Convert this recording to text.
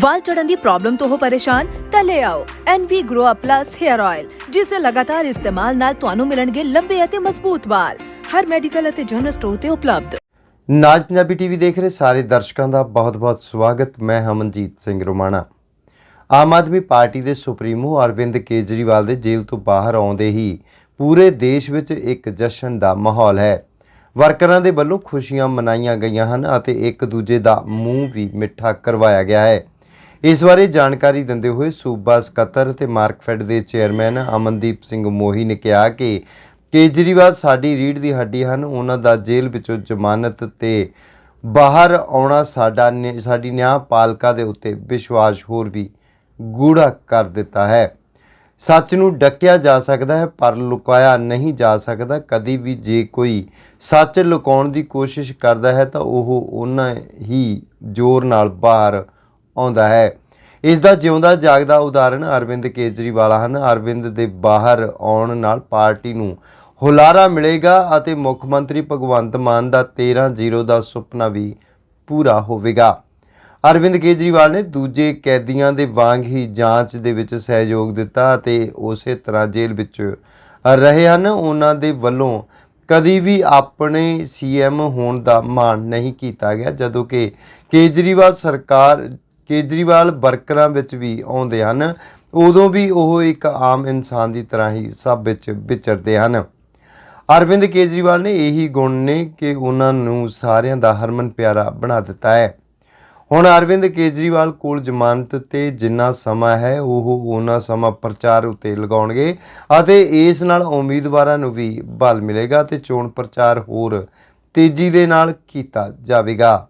ਵਾਲ ਝੜਨ ਦੀ problem ਤੋਂ ਹੋ ਪਰੇਸ਼ਾਨ, ਤਾਂ ਲੈ ਆਓ NV Grow Plus Hair Oil ਜਿਸ ਦੇ ਲਗਾਤਾਰ ਇਸਤੇਮਾਲ ਨਾਲ ਤੁਹਾਨੂੰ ਮਿਲਣਗੇ ਲੰਬੇ ਅਤੇ ਮਜ਼ਬੂਤ ਵਾਲ। ਹਰ ਮੈਡੀਕਲ ਅਤੇ ਜਨਰਲ ਸਟੋਰ ਤੇ ਉਪਲਬਧ। ਨਾਜ ਪੰਜਾਬੀ ਟੀਵੀ ਦੇਖ ਰਹੇ ਸਾਰੇ ਦਰਸ਼ਕਾਂ ਦਾ ਬਹੁਤ-ਬਹੁਤ ਸਵਾਗਤ। ਮੈਂ ਹਮਨਜੀਤ ਸਿੰਘ ਰੋਮਾਣਾ। ਆਮ ਆਦਮੀ ਪਾਰਟੀ ਦੇ ਸੁਪਰੀਮੋ ਅਰਵਿੰਦ ਕੇਜਰੀਵਾਲ ਦੇ ਜੇਲ੍ਹ ਤੋਂ ਬਾਹਰ ਆਉਂਦੇ ਹੀ ਪੂਰੇ ਦੇਸ਼ ਵਿੱਚ ਇੱਕ ਜਸ਼ਨ ਦਾ ਮਾਹੌਲ ਹੈ। ਵਰਕਰਾਂ ਦੇ ਵੱਲੋਂ ਖੁਸ਼ੀਆਂ ਮਨਾਈਆਂ ਗਈਆਂ ਹਨ ਅਤੇ ਇੱਕ ਦੂਜੇ ਦਾ ਮੂੰਹ ਵੀ ਮਿੱਠਾ ਕਰਵਾਇਆ ਗਿਆ ਹੈ। ਇਸ ਬਾਰੇ ਜਾਣਕਾਰੀ ਦਿੰਦੇ ਹੋਏ ਸੂਬਾ ਸਕੱਤਰ ਅਤੇ ਮਾਰਕਫੈਡ ਦੇ ਚੇਅਰਮੈਨ ਅਮਨਦੀਪ ਸਿੰਘ ਮੋਹੀ ਨੇ ਕਿਹਾ ਕਿ ਕੇਜਰੀਵਾਲ ਸਾਡੀ ਰੀੜ ਦੀ ਹੱਡੀ ਹਨ, ਉਹਨਾਂ ਦਾ ਜੇਲ੍ਹ ਵਿੱਚੋਂ ਜ਼ਮਾਨਤ ਤੇ ਬਾਹਰ ਆਉਣਾ ਸਾਡਾ ਨਿ- ਸਾਡੀ ਨਿਆਂਪਾਲਕਾ ਦੇ ਉੱਤੇ ਵਿਸ਼ਵਾਸ ਹੋਰ ਵੀ ਗੂੜਾ ਕਰ ਦਿੱਤਾ ਹੈ। ਸੱਚ ਨੂੰ ਡੱਕਿਆ ਜਾ ਸਕਦਾ ਹੈ, ਪਰ ਲੁਕਾਇਆ ਨਹੀਂ ਜਾ ਸਕਦਾ। ਕਦੀ ਵੀ ਜੇ ਕੋਈ ਸੱਚ ਲੁਕਾਉਣ ਦੀ ਕੋਸ਼ਿਸ਼ ਕਰਦਾ ਹੈ, ਤਾਂ ਉਹ ਉਹਨਾਂ ਹੀ ਜ਼ੋਰ ਨਾਲ ਬਾਹਰ ਆਉਂਦਾ ਹੈ। ਇਸ ਦਾ ਜਿਉਂਦਾ ਜਾਗਦਾ ਉਦਾਹਰਣ ਅਰਵਿੰਦ ਕੇਜਰੀਵਾਲ ਹਨ। ਅਰਵਿੰਦ ਦੇ ਬਾਹਰ ਆਉਣ ਨਾਲ ਪਾਰਟੀ ਨੂੰ ਹੁਲਾਰਾ ਮਿਲੇਗਾ ਅਤੇ ਮੁੱਖ ਮੰਤਰੀ ਭਗਵੰਤ ਮਾਨ ਦਾ 13-0 ਦਾ ਸੁਪਨਾ ਵੀ ਪੂਰਾ ਹੋਵੇਗਾ। ਅਰਵਿੰਦ ਕੇਜਰੀਵਾਲ ਨੇ ਦੂਜੇ ਕੈਦੀਆਂ ਦੇ ਵਾਂਗ ਹੀ ਜਾਂਚ ਦੇ ਵਿੱਚ ਸਹਿਯੋਗ ਦਿੱਤਾ ਅਤੇ ਉਸੇ ਤਰ੍ਹਾਂ ਜੇਲ੍ਹ ਵਿੱਚ ਰਹੇ ਹਨ। ਉਹਨਾਂ ਦੇ ਵੱਲੋਂ ਕਦੀ ਵੀ ਆਪਣੇ ਸੀਐਮ ਹੋਣ ਦਾ ਮਾਣ ਨਹੀਂ ਕੀਤਾ ਗਿਆ, ਜਦੋਂ ਕਿ ਕੇਜਰੀਵਾਲ ਸਰਕਾਰ ਕੇਜਰੀਵਾਲ ਵਰਕਰਾਂ ਵਿੱਚ ਵੀ ਆਉਂਦੇ ਹਨ, ਉਦੋਂ ਵੀ ਉਹ ਇੱਕ ਆਮ ਇਨਸਾਨ ਦੀ ਤਰ੍ਹਾਂ ਹੀ ਸਭ ਵਿੱਚ ਵਿਚਰਦੇ ਹਨ। ਅਰਵਿੰਦ ਕੇਜਰੀਵਾਲ ਨੇ ਇਹੀ ਗੁਣ ਨੇ ਕਿ ਉਹਨਾਂ ਨੂੰ ਸਾਰਿਆਂ ਦਾ ਹਰਮਨ ਪਿਆਰਾ ਬਣਾ ਦਿੱਤਾ ਹੈ। ਹੁਣ ਅਰਵਿੰਦ ਕੇਜਰੀਵਾਲ ਕੋਲ ਜ਼ਮਾਨਤ ਤੇ ਜਿੰਨਾ ਸਮਾਂ ਹੈ, ਉਹ ਉਹਨਾਂ ਸਮਾਂ ਪ੍ਰਚਾਰ ਉਤੇ ਲਗਾਉਣਗੇ ਅਤੇ ਇਸ ਨਾਲ ਉਮੀਦਵਾਰਾਂ ਨੂੰ ਵੀ ਬਲ ਮਿਲੇਗਾ ਤੇ ਚੋਣ ਪ੍ਰਚਾਰ ਹੋਰ ਤੇਜ਼ੀ ਦੇ ਨਾਲ ਕੀਤਾ ਜਾਵੇਗਾ।